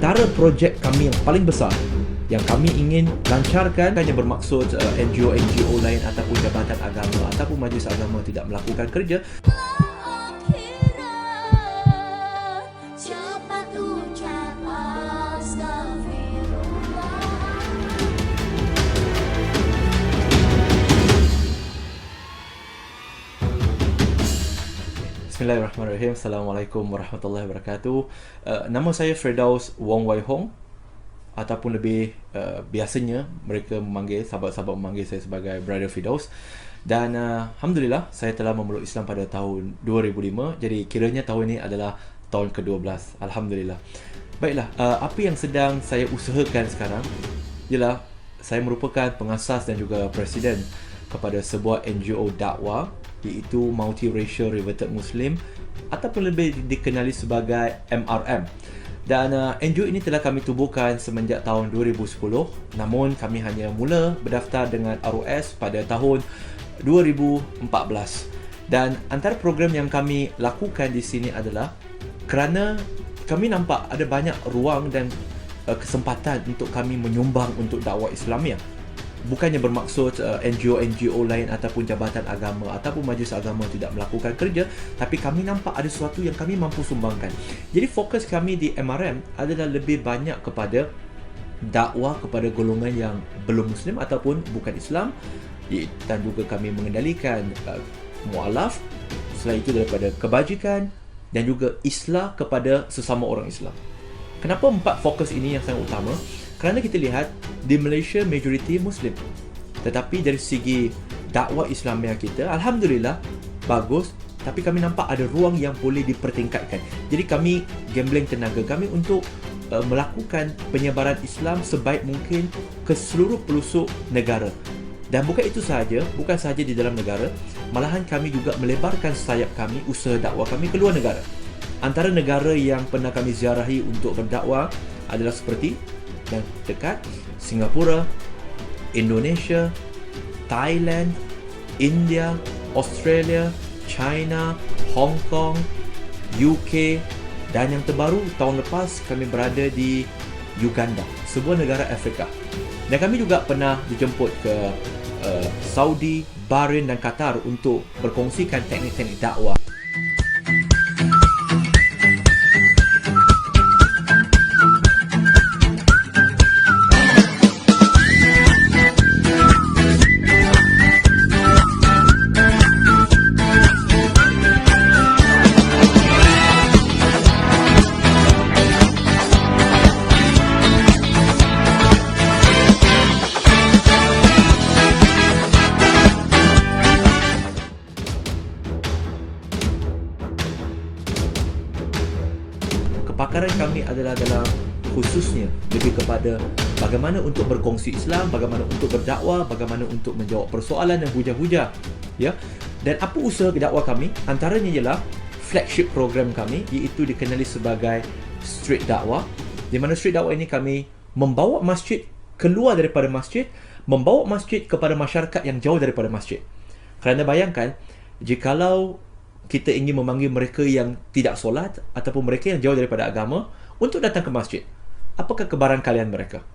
antara projek kami yang paling besar yang kami ingin lancarkan hanya bermaksud uh, NGO-NGO lain ataupun jabatan agama ataupun majlis agama tidak melakukan kerja Bismillahirrahmanirrahim. Assalamualaikum warahmatullahi wabarakatuh. Uh, Nama saya Firdaus Wong Wai Hong. Ataupun lebih uh, biasanya mereka memanggil, sahabat-sahabat memanggil saya sebagai Brother Firdaus. Dan uh, Alhamdulillah saya telah memeluk Islam pada tahun 2005 Jadi kiranya tahun ini adalah tahun ke-12 Alhamdulillah. Baiklah, uh, apa yang sedang saya usahakan sekarang Ialah saya merupakan pengasas dan juga presiden kepada sebuah NGO dakwah iaitu Multiracial Reverted Muslim ataupun lebih dikenali sebagai MRM. Dan uh, NGO ini telah kami tubuhkan semenjak tahun 2010 namun kami hanya mula berdaftar dengan ROS pada tahun 2014. Dan antara program yang kami lakukan di sini adalah kerana kami nampak ada banyak ruang dan uh, kesempatan untuk kami menyumbang untuk dakwah Islamiah bukannya bermaksud uh, NGO-NGO lain ataupun jabatan agama ataupun majlis agama tidak melakukan kerja tapi kami nampak ada sesuatu yang kami mampu sumbangkan. Jadi fokus kami di MRM adalah lebih banyak kepada dakwah kepada golongan yang belum muslim ataupun bukan Islam. Dan juga kami mengendalikan uh, mualaf selain itu daripada kebajikan dan juga islah kepada sesama orang Islam. Kenapa empat fokus ini yang sangat utama? Kerana kita lihat di Malaysia majoriti Muslim. Tetapi dari segi dakwah Islamiah kita, Alhamdulillah bagus. Tapi kami nampak ada ruang yang boleh dipertingkatkan. Jadi kami gambling tenaga kami untuk uh, melakukan penyebaran Islam sebaik mungkin ke seluruh pelosok negara. Dan bukan itu sahaja, bukan sahaja di dalam negara, malahan kami juga melebarkan sayap kami, usaha dakwah kami ke luar negara. Antara negara yang pernah kami ziarahi untuk berdakwah adalah seperti yang dekat Singapura, Indonesia, Thailand, India, Australia, China, Hong Kong, UK dan yang terbaru tahun lepas kami berada di Uganda, sebuah negara Afrika. Dan kami juga pernah dijemput ke uh, Saudi, Bahrain dan Qatar untuk berkongsikan teknik-teknik dakwah. Kepakaran kami adalah dalam khususnya lebih kepada bagaimana untuk berkongsi Islam, bagaimana untuk berdakwah, bagaimana untuk menjawab persoalan dan hujah-hujah. Ya. Dan apa usaha dakwah kami? Antaranya ialah flagship program kami iaitu dikenali sebagai Street Dakwah. Di mana Street Dakwah ini kami membawa masjid keluar daripada masjid, membawa masjid kepada masyarakat yang jauh daripada masjid. Kerana bayangkan jikalau kita ingin memanggil mereka yang tidak solat ataupun mereka yang jauh daripada agama untuk datang ke masjid. Apakah kebaran kalian mereka?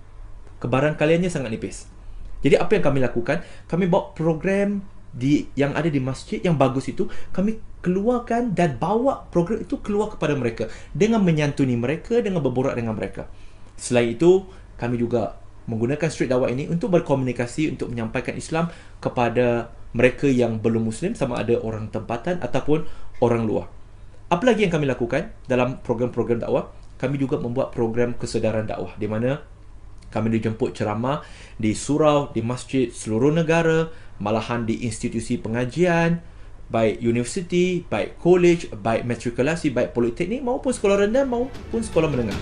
Kebaran kaliannya sangat nipis. Jadi apa yang kami lakukan? Kami bawa program di yang ada di masjid yang bagus itu kami keluarkan dan bawa program itu keluar kepada mereka dengan menyantuni mereka dengan berborak dengan mereka. Selain itu, kami juga menggunakan street dakwah ini untuk berkomunikasi untuk menyampaikan Islam kepada mereka yang belum muslim sama ada orang tempatan ataupun orang luar. Apa lagi yang kami lakukan dalam program-program dakwah? Kami juga membuat program kesedaran dakwah di mana kami dijemput ceramah di surau, di masjid seluruh negara, malahan di institusi pengajian, baik universiti, baik college, baik matrikulasi, baik politeknik maupun sekolah rendah maupun sekolah menengah.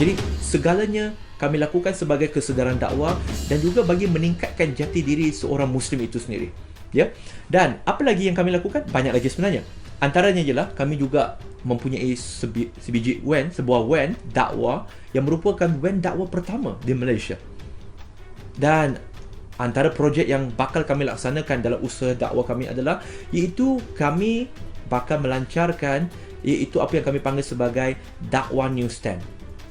Jadi segalanya kami lakukan sebagai kesedaran dakwah dan juga bagi meningkatkan jati diri seorang muslim itu sendiri. Ya. Dan apa lagi yang kami lakukan? Banyak lagi sebenarnya. Antaranya ialah kami juga mempunyai sebi, sebiji WAN, sebuah WAN dakwah yang merupakan WAN dakwah pertama di Malaysia. Dan antara projek yang bakal kami laksanakan dalam usaha dakwah kami adalah iaitu kami bakal melancarkan iaitu apa yang kami panggil sebagai dakwah newsstand.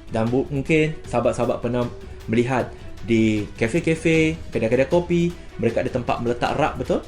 Dan bu- mungkin sahabat-sahabat pernah melihat di kafe-kafe, kedai-kedai kopi, mereka ada tempat meletak rak betul?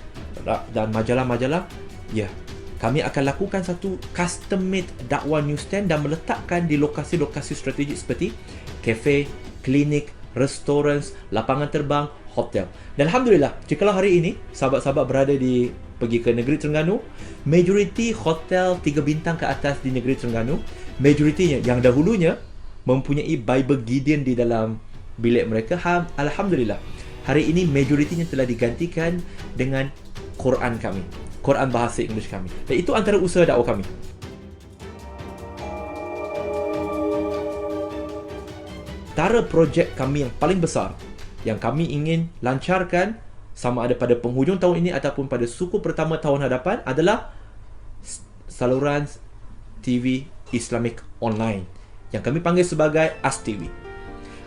Rak dan majalah-majalah. Ya, kami akan lakukan satu custom made dakwah newsstand dan meletakkan di lokasi-lokasi strategik seperti kafe, klinik, restoran, lapangan terbang, hotel. Dan alhamdulillah, jikalau hari ini sahabat-sahabat berada di pergi ke negeri Terengganu, majoriti hotel 3 bintang ke atas di negeri Terengganu, majoritinya yang dahulunya mempunyai Bible Gideon di dalam bilik mereka, ha, alhamdulillah. Hari ini majoritinya telah digantikan dengan Quran kami. Quran bahasa Inggeris kami. Dan itu antara usaha dakwah kami. Antara projek kami yang paling besar yang kami ingin lancarkan sama ada pada penghujung tahun ini ataupun pada suku pertama tahun hadapan adalah saluran TV Islamic Online yang kami panggil sebagai AS TV.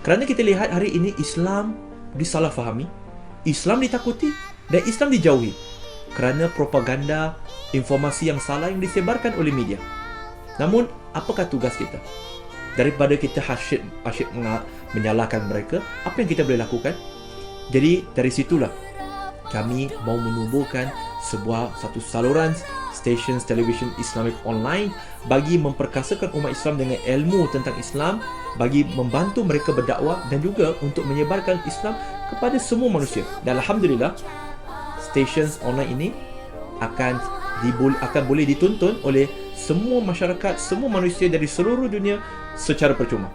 Kerana kita lihat hari ini Islam disalahfahami, Islam ditakuti dan Islam dijauhi kerana propaganda informasi yang salah yang disebarkan oleh media. Namun, apakah tugas kita? Daripada kita asyik menga- menyalahkan mereka, apa yang kita boleh lakukan? Jadi, dari situlah kami mau menubuhkan sebuah satu saluran stesen televisyen Islamic online bagi memperkasakan umat Islam dengan ilmu tentang Islam bagi membantu mereka berdakwah dan juga untuk menyebarkan Islam kepada semua manusia. Dan alhamdulillah stesen online ini akan dibol akan boleh ditonton oleh semua masyarakat semua manusia dari seluruh dunia secara percuma.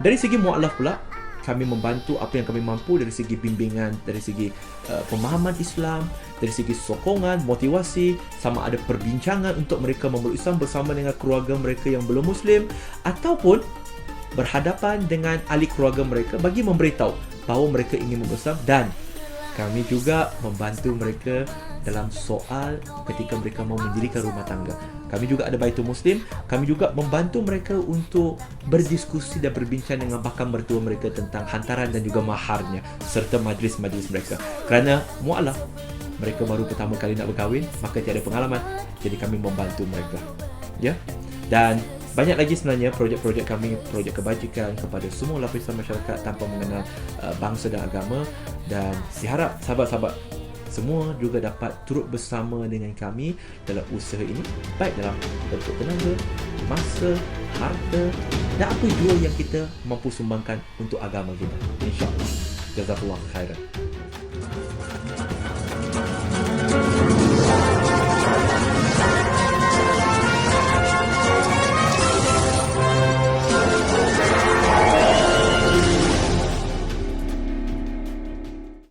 Dari segi mualaf pula kami membantu apa yang kami mampu dari segi bimbingan, dari segi uh, pemahaman Islam, dari segi sokongan, motivasi, sama ada perbincangan untuk mereka memeluk Islam bersama dengan keluarga mereka yang belum Muslim ataupun berhadapan dengan ahli keluarga mereka bagi memberitahu bahawa mereka ingin memeluk Islam. Dan kami juga membantu mereka dalam soal ketika mereka mau mendirikan rumah tangga. Kami juga ada Baitul Muslim, kami juga membantu mereka untuk berdiskusi dan berbincang dengan bakal mertua mereka tentang hantaran dan juga maharnya serta majlis-majlis mereka. Kerana mualaf mereka baru pertama kali nak berkahwin, maka tiada pengalaman. Jadi kami membantu mereka. Ya. Dan banyak lagi sebenarnya projek-projek kami, projek kebajikan kepada semua lapisan masyarakat tanpa mengenal uh, bangsa dan agama dan diharap sahabat-sahabat semua juga dapat turut bersama dengan kami dalam usaha ini baik dalam bentuk tenaga, masa, harta dan apa jua yang kita mampu sumbangkan untuk agama kita. InsyaAllah. Jazakallah khairan.